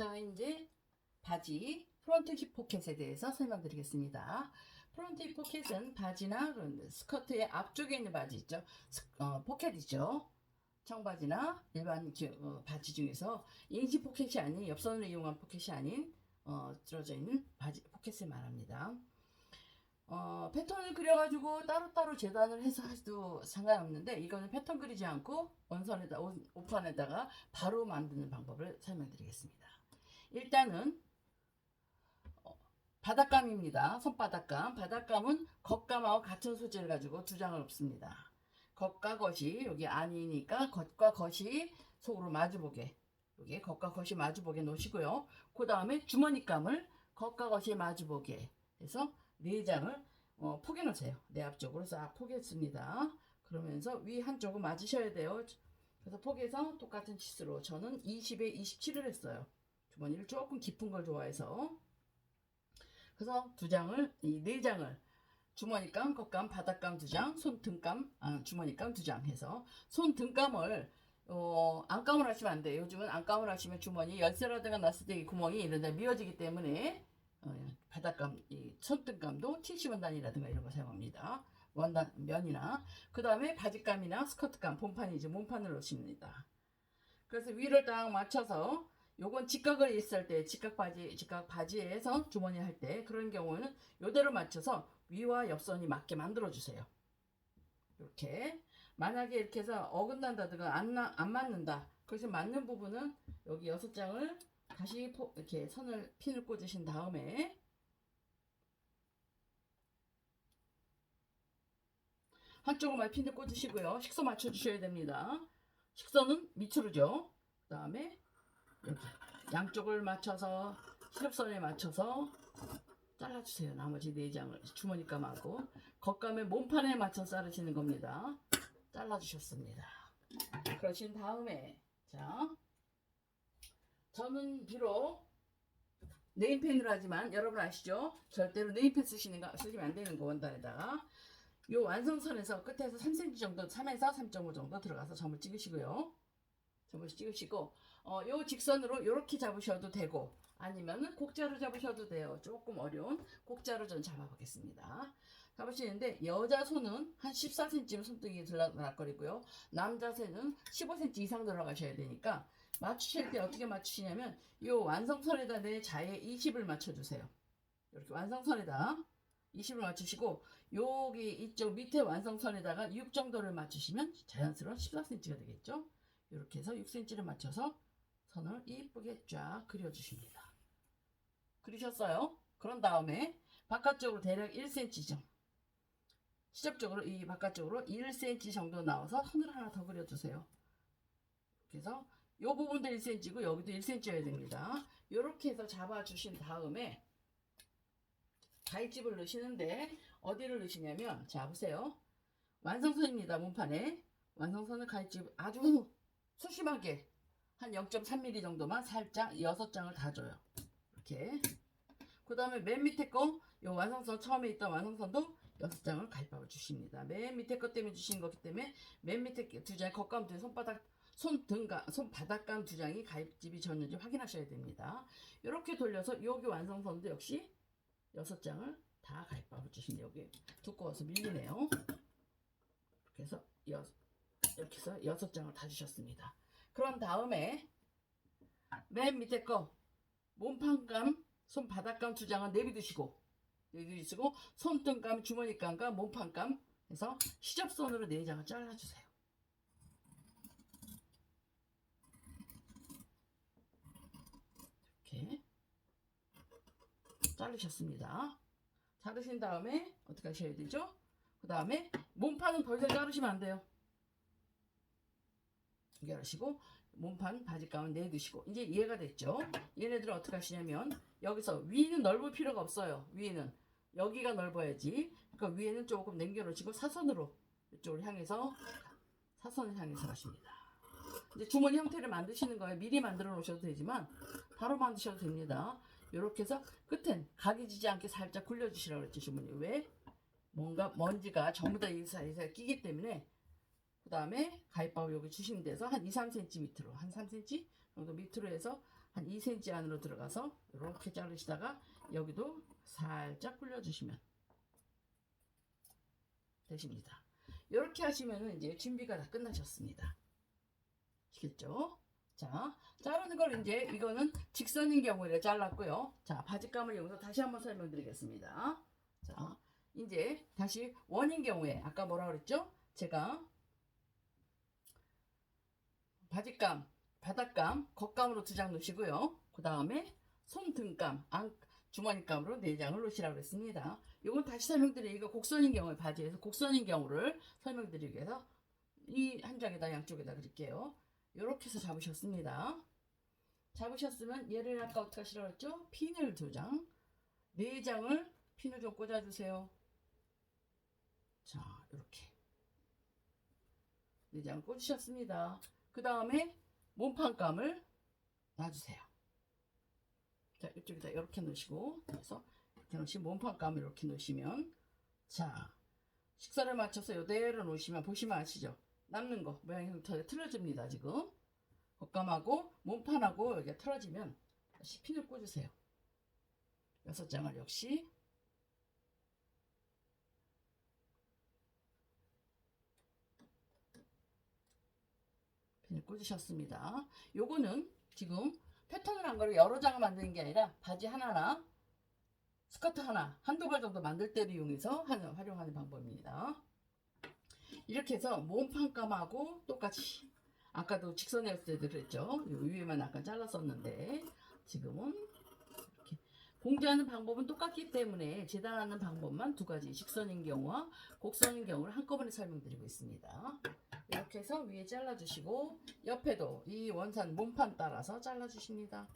자, 이제 바지 프론트 힙 포켓에 대해서 설명드리겠습니다. 프론트 힙 포켓은 바지나 스커트의 앞쪽에 있는 바지 있죠. 스- 어, 포켓이죠. 청바지나 일반 기- 어, 바지 중에서 인시 포켓이 아닌 옆선을 이용한 포켓이 아닌 어, 들어져 있는 바지 포켓을 말합니다. 어, 패턴을 그려가지고 따로따로 재단을 해서 해도 상관없는데 이거는 패턴 그리지 않고 원선에다 오- 오판에다가 바로 만드는 방법을 설명드리겠습니다. 일단은 어, 바닥감입니다. 손바닥감. 바닥감은 겉감하고 같은 소재를 가지고 두 장을 엎습니다. 겉과 겉이 여기 아니니까 겉과 겉이 속으로 마주보게 여기 겉과 겉이 마주보게 놓으시고요. 그 다음에 주머니감을 겉과 겉이 마주보게 해서 네 장을 어, 포개 놓으세요. 내 앞쪽으로 싹 포개했습니다. 그러면서 위 한쪽은 맞으셔야 돼요. 그래서 포개서 똑같은 치수로 저는 20에 27을 했어요. 주머니를 조금 깊은 걸 좋아해서 그래서 두 장을 이 네 장을 주머니감, 겉감, 바닥감 두 장, 손등감, 아, 주머니감 두 장 해서 손등감을 어, 안감을 하시면 안 돼요. 요즘은 안감을 하시면 주머니 열쇠라든가 났을 때 이 구멍이 이런 데 미어지기 때문에 어, 바닥감, 이 손등감도 70원단이라든가 이런 거 사용합니다. 원단 면이나 그 다음에 바지감이나 스커트감, 본판이지 몸판을 놓습니다. 그래서 위를 딱 맞춰서 요건 직각을 있을 때 직각 바지 직각 바지에서 주머니 할 때 그런 경우는 요대로 맞춰서 위와 옆선이 맞게 만들어 주세요. 이렇게 만약에 이렇게 해서 어긋난다든가 안, 나- 안 맞는다. 그래서 맞는 부분은 여기 여섯 장을 다시 포- 이렇게 선을 핀을 꽂으신 다음에 한쪽으로만 핀을 꽂으시고요. 식선 맞춰 주셔야 됩니다. 식선은 밑으로죠. 그 다음에 양쪽을 맞춰서 시럽선에 맞춰서 잘라주세요. 나머지 네 장을 주머니감하고 겉감의 몸판에 맞춰 자르시는 겁니다. 잘라주셨습니다. 그러신 다음에 자 저는 비록 네임펜으로 하지만 여러분 아시죠? 절대로 네임펜 쓰시는 거 쓰시면 안 되는 거 원단에다가 요 완성선에서 끝에서 3cm 정도 3에서 3.5 정도 들어가서 점을 찍으시고요. 점을 찍으시고 어, 요 직선으로 이렇게 잡으셔도 되고 아니면은 곡자로 잡으셔도 돼요. 조금 어려운 곡자로 전 잡아보겠습니다. 잡으시는데 여자 손은 한 14cm 손등이 들어갈거리고요. 남자 손은 15cm 이상 들어가셔야 되니까 맞추실 때 어떻게 맞추시냐면 요 완성선에다 내 자의 20을 맞춰주세요. 이렇게 완성선에다 20을 맞추시고 여기 이쪽 밑에 완성선에다가 6 정도를 맞추시면 자연스러운 14cm가 되겠죠. 이렇게 해서 6cm를 맞춰서 선을 이쁘게 쫙 그려주십니다. 그리셨어요? 그런 다음에 바깥쪽으로 대략 1cm죠. 시접적으로 이 바깥쪽으로 1cm 정도 나와서 선을 하나 더 그려주세요. 그래서 이 부분도 1cm고 여기도 1cm여야 됩니다. 이렇게 해서 잡아주신 다음에 가위집을 넣으시는데 어디를 넣으시냐면 자 보세요. 완성선입니다. 몸판에 완성선을 가위집 아주 소심하게 한 0.3mm 정도만 살짝 6장을 다 줘요. 이렇게. 그 다음에 맨 밑에 거, 요 완성선, 처음에 있던 완성선도 6장을 가입하고 주십니다. 맨 밑에 것 때문에 주시는 거기 때문에 맨 밑에 두 장의 겉감 두 손바닥, 손등감, 손바닥감 두 장이 가입집이 졌는지 확인하셔야 됩니다. 이렇게 돌려서 여기 완성선도 역시 6장을 다 가입하고 주십니다. 여기 두꺼워서 밀리네요. 이렇게 해서 여, 이렇게 해서 6장을 다 주셨습니다. 그런 다음에 맨 밑에 거 몸판감, 손바닥감 두 장은 내비두시고 내비두시고 손등감, 주머니감과 몸판감 해서 시접선으로 네 장을 잘라주세요. 이렇게 자르셨습니다. 자르신 다음에 어떻게 하셔야 되죠? 그 다음에 몸판은 더 이상 자르시면 안 돼요. 연결하시고 몸판 바지감은 내두시고 이제 이해가 됐죠? 얘네들은 어떻게 하시냐면 여기서 위는 넓을 필요가 없어요. 위에는 여기가 넓어야지. 그러니까 위에는 조금 남겨놓으시고 사선으로 이쪽을 향해서 사선을 향해서 하십니다. 이제 주머니 형태를 만드시는 거예요. 미리 만들어 놓으셔도 되지만 바로 만드셔도 됩니다. 이렇게 해서 끝엔 각이 지지 않게 살짝 굴려주시라고 그랬죠 주머니. 왜? 뭔가 먼지가 전부 다 이 사이에 끼기 때문에 그 다음에 가위바위 여기 주시는 데서 한 2, 3cm 밑으로 한 3cm 정도 밑으로 해서 한 2cm 안으로 들어가서 이렇게 자르시다가 여기도 살짝 굴려주시면 되십니다. 이렇게 하시면은 이제 준비가 다 끝나셨습니다. 아시겠죠? 자, 자르는 걸 이제 이거는 직선인 경우에 잘랐고요. 자, 바지감을 이용해서 다시 한번 설명드리겠습니다. 자, 이제 다시 원인 경우에 아까 뭐라 그랬죠? 제가 바지감, 바닥감, 겉감으로 두장 놓으시고요. 그 다음에 손등감, 안, 주머니감으로 네 장을 놓으시라고 했습니다. 이건 다시 설명드리 이거 곡선인 경우에 바지에서 곡선인 경우를 설명드리기 위해서 이 한 장에다 양쪽에다 그릴게요. 이렇게 해서 잡으셨습니다. 잡으셨으면 얘를 아까 어떻게 하시라고 했죠? 핀을 두 장, 네 장을 핀을 좀 꽂아주세요. 자, 이렇게 네 장을 꽂으셨습니다. 그 다음에 몸판감을 놔주세요. 자, 이쪽에다 이렇게 넣으시고, 그래서 이렇게 놓으시면 몸판감을 이렇게 놓으시면, 자, 식사를 맞춰서 이대로 놓으시면 보시면 아시죠? 남는 거 모양 형태가 틀어집니다 지금 겉감하고 몸판하고 여기가 틀어지면 다시 핀을 꽂으세요 여섯 장을 역시 꽂으셨습니다 요거는 지금 패턴을 한 거를 여러 장을 만드는 게 아니라 바지 하나나 스커트 하나 한두 벌 정도 만들 때를 이용해서 하는, 활용하는 방법입니다 이렇게 해서 몸판감하고 똑같이 아까도 직선이었을 때 그랬죠. 요 위에만 아까 잘랐었는데 지금은 이렇게 봉제하는 방법은 똑같기 때문에 재단하는 방법만 두 가지 직선인 경우와 곡선인 경우를 한꺼번에 설명드리고 있습니다. 이렇게 해서 위에 잘라주시고 옆에도 이 원산 몸판 따라서 잘라주십니다.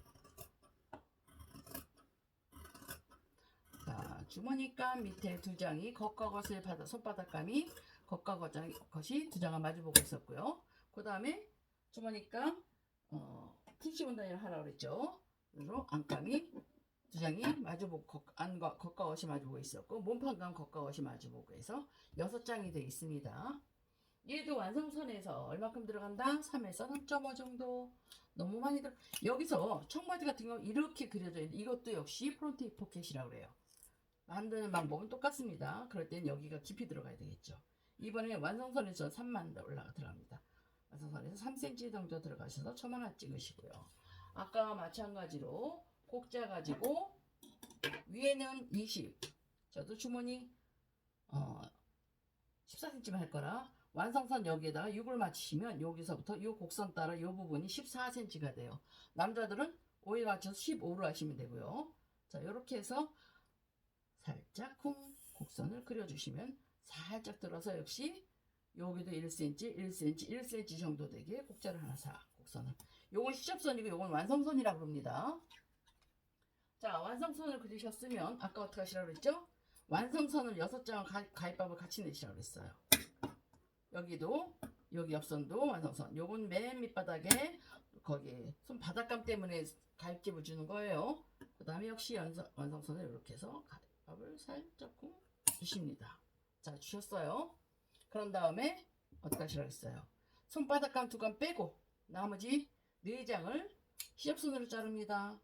자, 주머니감 밑에 두 장이 겉과 겉을 받아 손바닥감이 겉과 겉장, 겉이 두 장을 마주보고 있었고요. 그 다음에 주머니감 어, 티시 원단을 하라고 그랬죠. 그리고 안감이 두 장이 마주보고 겉, 안과 겉과 겉이 마주보고 있었고 몸판감 겉과 겉이 마주보고 해서 여섯 장이 되어 있습니다. 얘도 완성선에서 얼마큼 들어간다? 3에서 3.5 정도. 너무 많이 들어. 여기서 청바지 같은 경우 이렇게 그려져 있는 이것도 역시 프론트 포켓이라고 그래요. 만드는 방법은 똑같습니다. 그럴 땐 여기가 깊이 들어가야 되겠죠. 이번에 완성선에서 3만 올라가 들어갑니다. 완성선에서 3cm 정도 들어가셔서 점 하나 찍으시고요. 아까와 마찬가지로 곡자 가지고 위에는 20, 저도 주머니 어, 14cm만 할 거라 완성선 여기에다가 6을 맞추시면 여기서부터 이 곡선 따라 이 부분이 14cm가 돼요. 남자들은 5에 맞춰서 15로 하시면 되고요. 자 이렇게 해서 살짝 쿵 곡선을 그려주시면 살짝 들어서 역시 여기도 1cm, 1cm, 1cm 정도 되게 곡자를 하나 사 곡선을. 요건 시접선이고 요건 완성선이라고 합니다. 자 완성선을 그리셨으면 아까 어떻게 하시라고 그랬죠? 완성선을 6장을 가, 가입밥을 같이 내시라고 그랬어요. 여기도 여기 옆선도 완성선. 요건 맨 밑바닥에 거기 손 바닥감 때문에 가입집을 주는 거예요. 그 다음에 역시 완성, 완성선을 이렇게 해서 가입밥을 살짝 주십니다. 자, 주셨어요. 그런 다음에 어떻게 하시라고 했어요? 손바닥감 두 감 빼고 나머지 네 장을 시접선으로 자릅니다.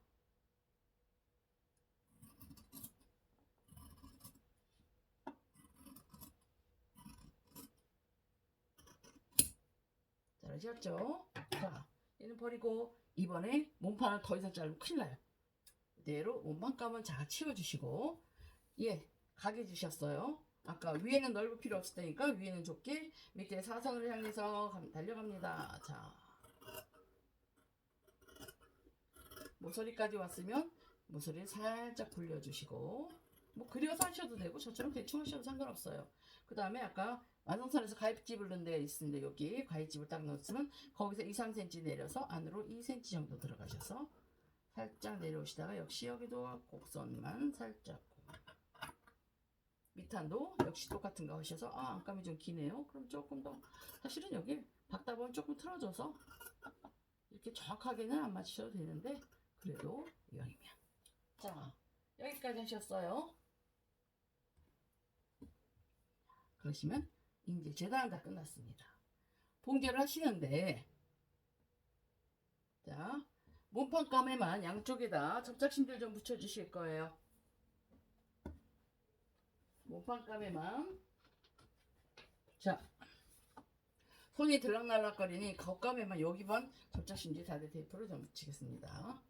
잘하셨죠? 자, 얘는 버리고 이번에 몸판을 더 이상 자르면 큰일 나요. 이대로 몸판 감은 잘 치워주시고 예, 가게 주셨어요. 아까 위에는 넓을 필요 없을 테니까 위에는 좁게 밑에 사선을 향해서 감- 달려갑니다. 자, 모서리까지 왔으면 모서리를 살짝 굴려주시고 뭐 그려서 하셔도 되고 저처럼 대충 하셔도 상관없어요. 그 다음에 아까 완성선에서 가입집을 넣은 데 있는데 여기 가입집을 딱 넣었으면 거기서 2, 3cm 내려서 안으로 2cm 정도 들어가셔서 살짝 내려오시다가 역시 여기도 곡선만 살짝. 밑단도 역시 똑같은 거 하셔서 아 안감이 좀 기네요. 그럼 조금 더 사실은 여기 박다 보면 조금 틀어져서 이렇게 정확하게는 안 맞추셔도 되는데 그래도 이왕이면. 자 여기까지 하셨어요. 그러시면 이제 재단은 다 끝났습니다 봉제를 하시는데 자 몸판감에만 양쪽에다 접착심들 좀 붙여주실 거예요. 몸판감에만 자 손이 들락날락거리니 겉감에만 여기만 접착심지 다대 테이프를 좀 붙이겠습니다.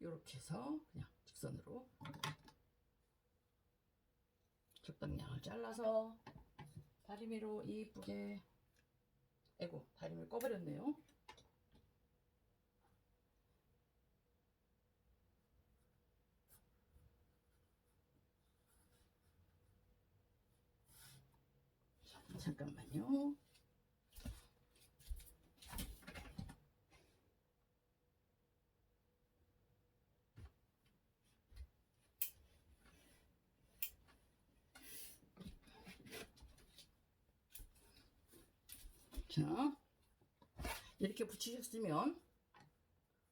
이렇게 해서 그냥 직선으로 적당량을 잘라서 다리미로 이쁘게 에고 다리미를 꺼버렸네요. 잠깐만요. 자, 이렇게 붙이셨으면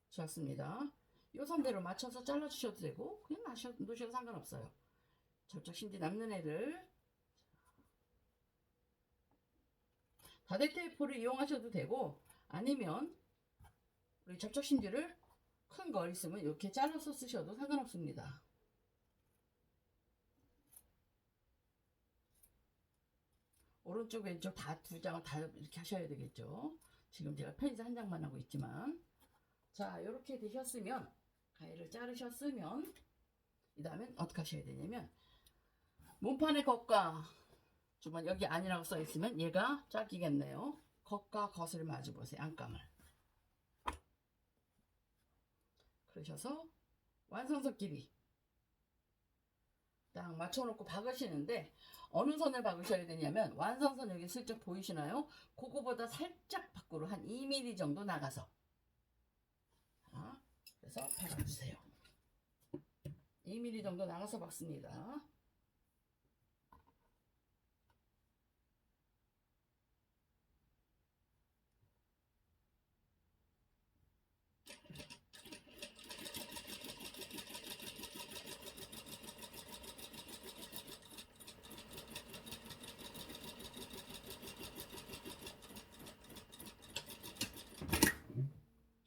좋습니다. 요 선대로 맞춰서 잘라주셔도 되고 그냥 나셔, 놓으셔도 상관없어요. 접착 심지 남는 애를 다대 테이프를 이용하셔도 되고 아니면 우리 접착 심지를 큰거 있으면 이렇게 잘라서 쓰셔도 상관없습니다. 오른쪽 왼쪽 다 두 장을 다 이렇게 하셔야 되겠죠. 지금 제가 편지 한 장만 하고 있지만 자 이렇게 되셨으면 가위를 자르셨으면 이 다음엔 어떻게 하셔야 되냐면 몸판의 겉과 주변 여기 아니라고 써 있으면 얘가 짝이겠네요. 겉과 겉을 마주 보세요. 안감을 그러셔서 완성선 길이 딱 맞춰놓고 박으시는데 어느 선을 박으셔야 되냐면 완성선 여기 슬쩍 보이시나요? 그거보다 살짝 밖으로 한 2mm 정도 나가서 자, 그래서 박아주세요. 2mm 정도 나가서 박습니다.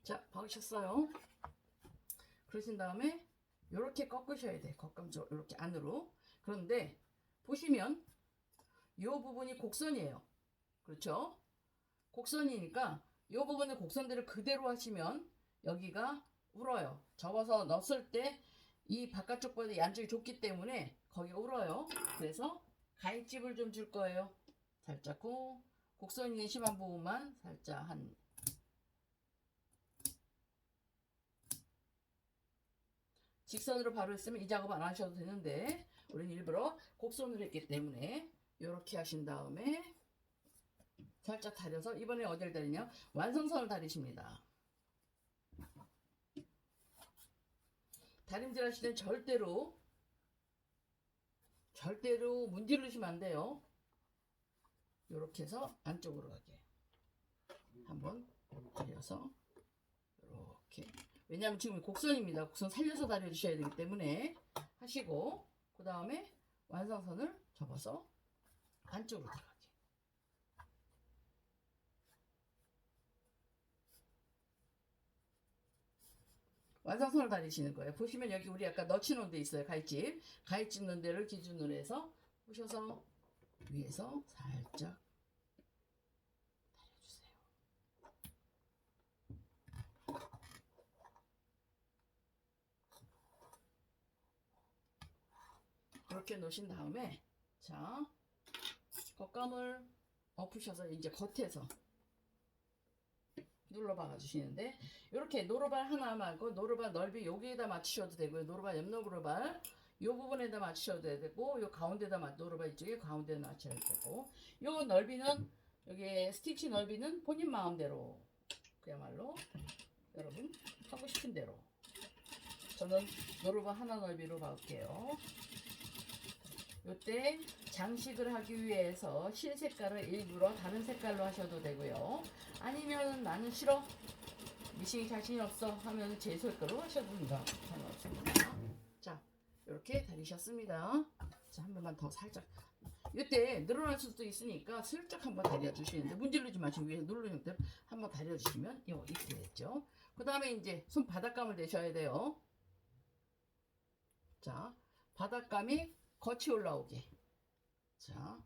자, 박으셨어요. 그러신 다음에 이렇게 꺾으셔야 돼. 겉감쪽 이렇게 안으로. 그런데 보시면 이 부분이 곡선이에요. 그렇죠? 곡선이니까 이 부분의 곡선들을 그대로 하시면 여기가 울어요. 접어서 넣었을 때 이 바깥쪽보다 양쪽이 좁기 때문에 거기가 울어요. 그래서 가위집을 좀 줄 거예요. 살짝 고 곡선이 심한 부분만 살짝 한 직선으로 바로 했으면 이 작업 안 하셔도 되는데 우리는 일부러 곡선으로 했기 때문에 이렇게 하신 다음에 살짝 다려서 이번에 어디를 다리냐? 완성선을 다리십니다. 다림질 하실 땐 절대로 절대로 문지르시면 안 돼요. 이렇게 해서 안쪽으로 가게. 한번 다려서 이렇게 왜냐하면 지금 곡선입니다. 곡선 살려서 다려주셔야 되기 때문에 하시고 그 다음에 완성선을 접어서 안쪽으로 들어가게. 완성선을 다리시는 거예요. 보시면 여기 우리 아까 넣치놓은 데 있어요. 가위집. 가위집 넣은 데를 기준으로 해서 보셔서 위에서 살짝 다려주세요. 이렇게 놓으신 다음에 자 겉감을 엎으셔서 이제 겉에서 눌러 박아 주시는데 이렇게 노루발 하나 말고 노루발 넓이 여기에다 맞추셔도 되고요. 노루발 옆 노루발 이 부분에다 맞추셔도 되고 요 가운데다 맞 노루발 이쪽에 가운데다 맞춰야 되고 요 넓이는 여기 스티치 넓이는 본인 마음대로 그야말로 여러분 하고 싶은 대로 저는 노루발 하나 넓이로 박을게요 요때 장식을 하기 위해서 실 색깔을 일부러 다른 색깔로 하셔도 되고요. 아니면 나는 싫어. 미싱이 자신이 없어 하면 제 색깔로 하셔도 됩니다. 상관없습니다. 자, 이렇게 다리셨습니다. 자, 한 번만 더 살짝 이때 늘어날 수도 있으니까 슬쩍 한번 다려주시는데 문지르지 마시고 위에 누르는 대로 한번 다려주시면 요 이렇게 됐죠. 그 다음에 이제 손 바닥감을 내셔야 돼요. 자, 바닥감이 거치 올라오게. 자,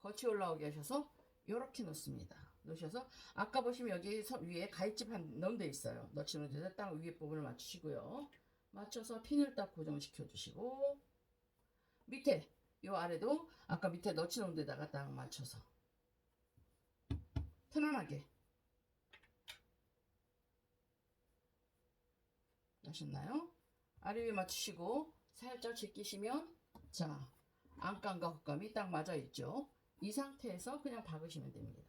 거치 올라오게 하셔서 이렇게 놓습니다. 놓으셔서 아까 보시면 여기 서- 위에 가위집 한 넣은 데 있어요. 넣치는 데서 딱 위에 부분을 맞추시고요. 맞춰서 핀을 딱 고정시켜 주시고 밑에 요 아래도 아까 밑에 넣치는 데다가 딱 맞춰서 편안하게 하셨나요? 아래 위에 맞추시고 살짝 제끼시면 자 안감과 겉감이 딱 맞아 있죠. 이 상태에서 그냥 박으시면 됩니다.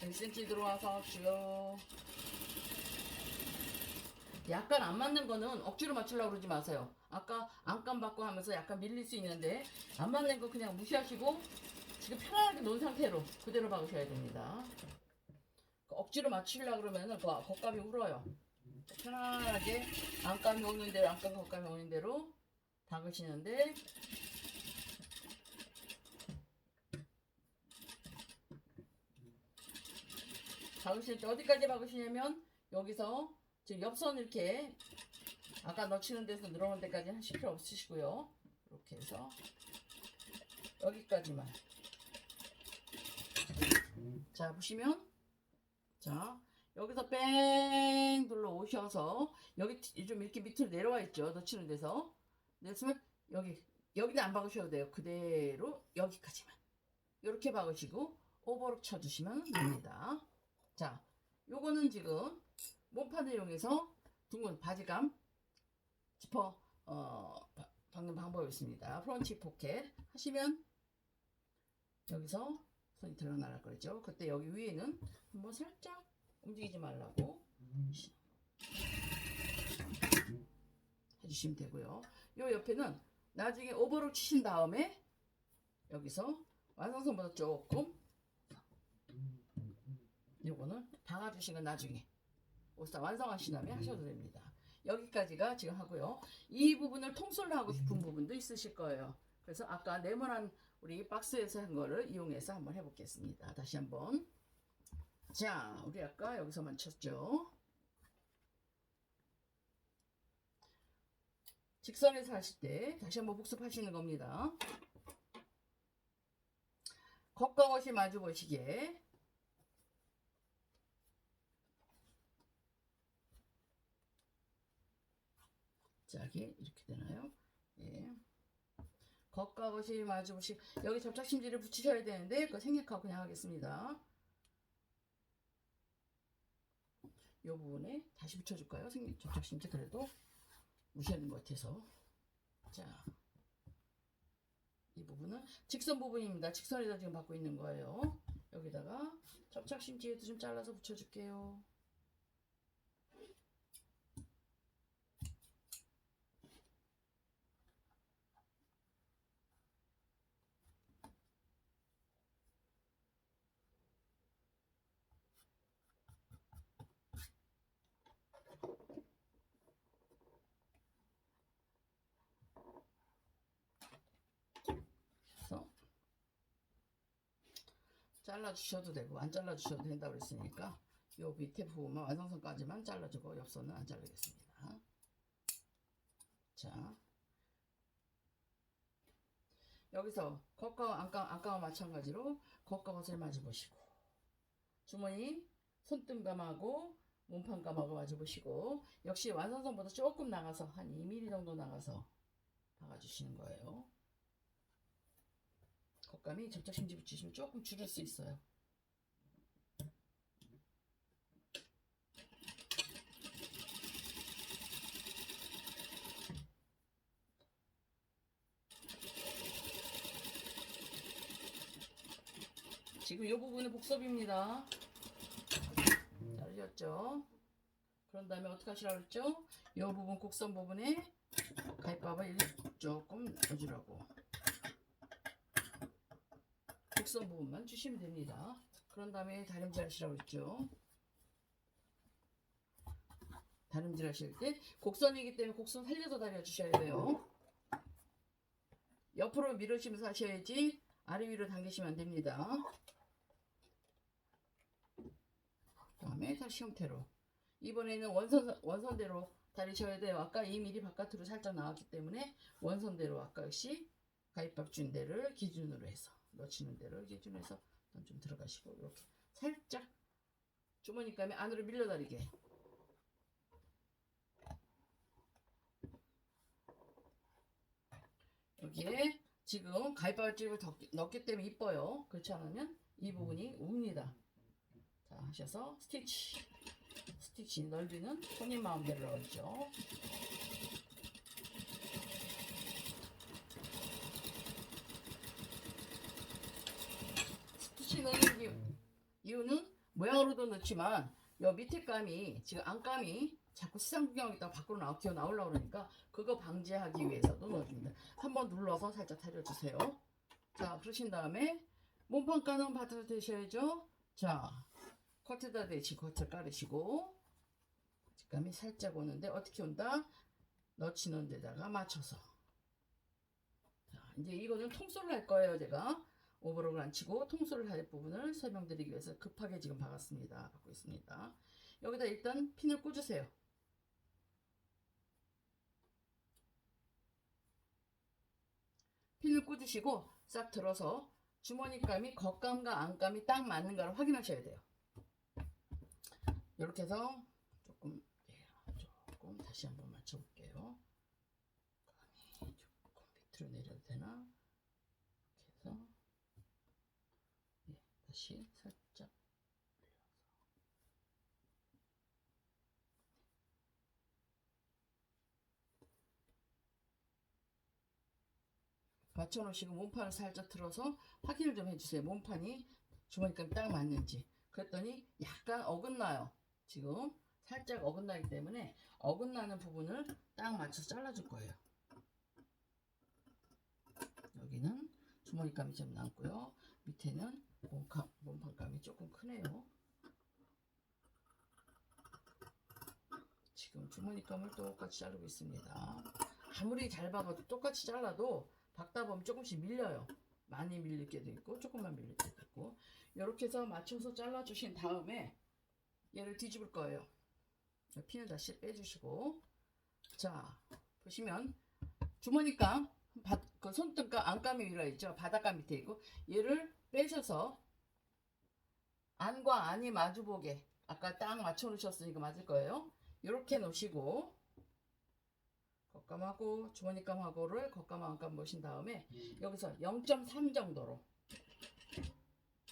백 c m 들어와서 주요. 약간 안 맞는 거는 억지로 맞추려고 그러지 마세요. 아까 안감 받고 하면서 약간 밀릴 수 있는데 안 맞는 거 그냥 무시하시고 지금 편안하게 놓은 상태로 그대로 박으셔야 됩니다. 그 억지로 맞추려고 그러면은 그 겉감이 울어요. 편안하게 안감이 오는 대로 안감 겉감이 오는 대로 박으시는데 박으실 때 어디까지 박으시냐면 여기서 지금 옆선 이렇게 아까 넣치는 데서 늘어오는 데까지 하실 필요 없으시고요. 이렇게 해서 여기까지만. 자 보시면 자 여기서 뺑 눌러 오셔서 여기 티- 좀 이렇게 밑으로 내려와 있죠. 넣치는 데서 내렸으면 여기 여기는 안 박으셔도 돼요. 그대로 여기까지만 이렇게 박으시고 오버룩 쳐주시면 됩니다. 자, 요거는 지금 몸판을 이용해서 둥근 바지감 지퍼 어, 바- 박는 방법이 있습니다. 프런치 포켓 하시면 여기서 손이 드러나라 그러죠. 그때 여기 위에는 한번 살짝 움직이지 말라고 해주시면 되고요. 요 옆에는 나중에 오버로 치신 다음에 여기서 완성선보다 조금 요거는 박아주신 건 나중에 완성하신 다음에 하셔도 됩니다. 여기까지가 지금 하고요. 이 부분을 통솔로 하고 싶은 부분도 있으실 거예요. 그래서 아까 네모난 우리 박스에서 한 거를 이용해서 한번 해보겠습니다. 다시 한번. 자, 우리 아까 여기서 만 쳤죠. 직선에서 하실 때 다시 한번 복습하시는 겁니다. 겉과 겉이 마주 보시게 짝이 이렇게 되나요? 예. 겉과 겉이 마주 보시 여기 접착심지를 붙이셔야 되는데 그거 생략하고 그냥 하겠습니다. 이 부분에 다시 붙여줄까요? 생 접착심지 그래도 무시하는 것 같아서 자. 이 부분은 직선 부분입니다. 직선에다 지금 받고 있는 거예요. 여기다가 접착심지에도 좀 잘라서 붙여줄게요. 그래서 잘라주셔도 되고 안 잘라주셔도 된다고 그랬으니까 요 밑에 부분만 완성선까지만 잘라주고 옆선은 안 자르겠습니다. 자 여기서 겉과 안감, 안감과 마찬가지로 겉과 겉을 마주 보시고 주머니 손등 감하고 몸판 감하고 마주 보시고 역시 완성선보다 조금 나가서 한 2mm 정도 나가서 박아주시는 거예요. 겉감이 접착심지 붙이시면 조금 줄일 수 있어요. 지금 이 부분은 복섭입니다. 잘렸죠? 그런 다음에 어떻게 하시라고 했죠? 이 부분 곡선 부분에 가입밥을 조금 넣어주라고. 곡선 부분만 주시면 됩니다. 그런 다음에 다림질 하시라고 했죠. 다림질 하실 때 곡선이기 때문에 곡선 살려서 다려주셔야 돼요. 옆으로 밀으시면서 하셔야지 아래 위로 당기시면 안 됩니다. 다음에 다시 형태로 이번에는 원선 원선대로 다리셔야 돼요. 아까 2mm 바깥으로 살짝 나왔기 때문에 원선대로 아까 역시 가입밥 준 데를 기준으로 해서 넣치는 데를 기준으로 해서 좀 들어가시고 이렇게 살짝 주머니감이 안으로 밀려다리게 여기에 지금 가입밥집을 넣기 때문에 이뻐요. 그렇지 않으면 이 부분이 웁니다. 자 하셔서 스티치 스티치 넓이는 손님 마음대로 넣었죠. 스티치 넣는 이유, 이유는 모양으로도 넣지만 여 밑에 감이 지금 안감이 자꾸 시상 구경하다가 밖으로 나와 튀어 나오려고 그러니까 그거 방지하기 위해서도 넣어줍니다. 한번 눌러서 살짝 타려주세요. 자 그러신 다음에 몸판가는 받아 되셔야죠. 자 커트다 대치 커트 깔으시고 직감이 살짝 오는데 어떻게 온다? 넣치는 데다가 맞춰서 자 이제 이거는 통솔을 할 거예요 제가 오버록을 안 치고 통솔을 할 부분을 설명드리기 위해서 급하게 지금 박았습니다 박고 있습니다 여기다 일단 핀을 꽂으세요 핀을 꽂으시고 싹 들어서 주머니감이 겉감과 안감이 딱 맞는가를 확인하셔야 돼요 이렇게 해서 조금 네, 조금 다시 한번 맞춰볼게요. 감이 조금 밑으로 내려도 되나? 이렇게 해서 네, 다시 살짝 맞춰놓으시고 몸판을 살짝 들어서 확인을 좀 해주세요. 몸판이 주머니감이 딱 맞는지. 그랬더니 약간 어긋나요. 지금 살짝 어긋나기 때문에 어긋나는 부분을 딱 맞춰서 잘라줄 거예요. 여기는 주머니감이 좀 남고요. 밑에는 몸감, 몸판감이 조금 크네요. 지금 주머니감을 똑같이 자르고 있습니다. 아무리 잘 박아도 똑같이 잘라도 박다 보면 조금씩 밀려요. 많이 밀릴 때도 있고 조금만 밀릴 때도 있고 이렇게 해서 맞춰서 잘라주신 다음에 얘를 뒤집을 거예요. 핀을 다시 빼주시고 자 보시면 주머니감 바, 그 손등감 안감이 위로 있죠. 바닥감 밑에 있고 얘를 빼셔서 안과 안이 마주보게 아까 딱 맞춰 놓으셨으니까 맞을 거예요. 이렇게 놓으시고 겉감하고 주머니감하고를 겉감하고 안감 놓으신 다음에 여기서 0.3 정도로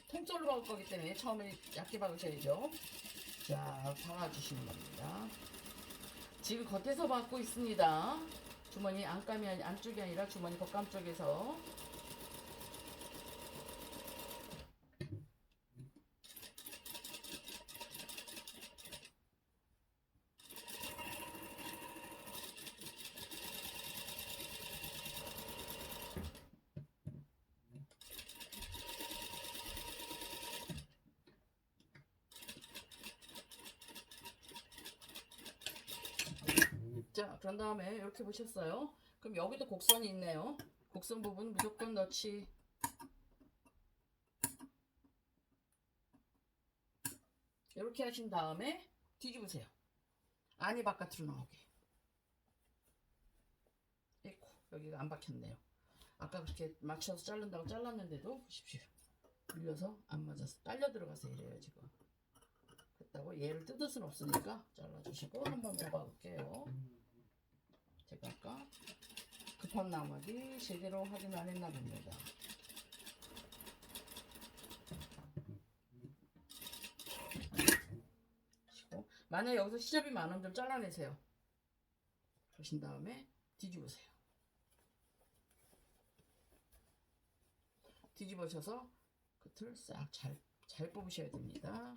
통솔로 박을 거기 때문에 처음에 얇게 박으셔야죠. 자, 박아주시면 됩니다. 지금 겉에서 박고 있습니다. 주머니 안감이 안쪽이 아니라 주머니 겉감 쪽에서 자, 그런 다음에 이렇게 보셨어요. 그럼 여기도 곡선이 있네요. 곡선 부분 무조건 넣지. 이렇게 하신 다음에 뒤집으세요. 안이 바깥으로 나오게. 에이코, 여기가 안 박혔네요. 아까 그렇게 맞춰서 자른다고 잘랐는데도 보십시오. 밀려서 안 맞아서 딸려 들어가서 이래요 지금. 됐다고 얘를 뜯을 순 없으니까 잘라주시고 한번 더 봐볼게요. 제가 아까 급한 나머지 제대로 확인 안 했나 봅니다. 그리고 만약 여기서 시접이 많으면 좀 잘라내세요. 그러신 다음에 뒤집으세요. 뒤집으셔서 끝을 싹 잘 잘 뽑으셔야 됩니다.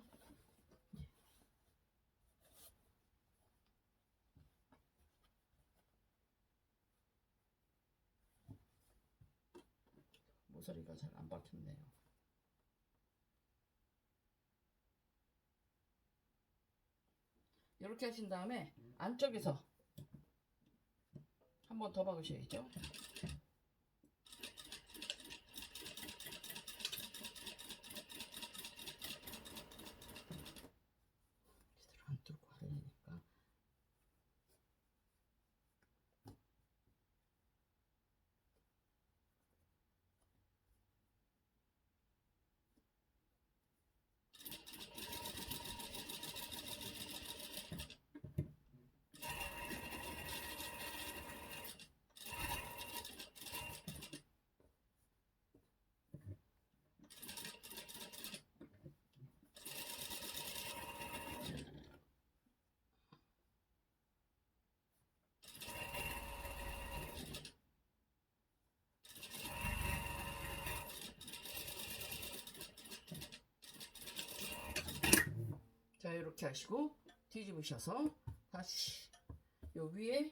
목소리가 잘 안 박혔네요. 이렇게 하신 다음에 안쪽에서 한 번 더 박으셔야죠. 이렇게 하시고 뒤집으셔서 다시 요 위에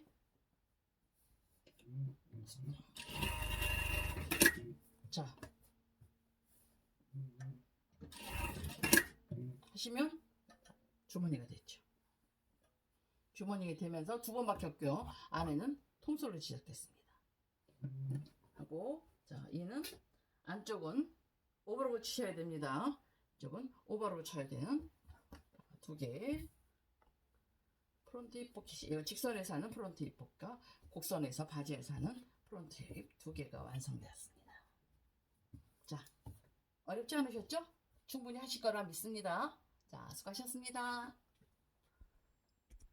자 하시면 주머니가 됐죠. 주머니가 되면서 두 번밖에 없고요. 안에는 통솔로 시작됐습니다. 하고 자 얘는 안쪽은 오버로 치셔야 됩니다. 이쪽은 오버로 쳐야 되는 두 개. 프론트 힙 포켓이 직선에서 하는 프론트 힙 포켓과 곡선에서 바지에서 하는 프론트 힙 두 개가 완성되었습니다. 자, 어렵지 않으셨죠? 충분히 하실 거라 믿습니다. 자, 수고하셨습니다.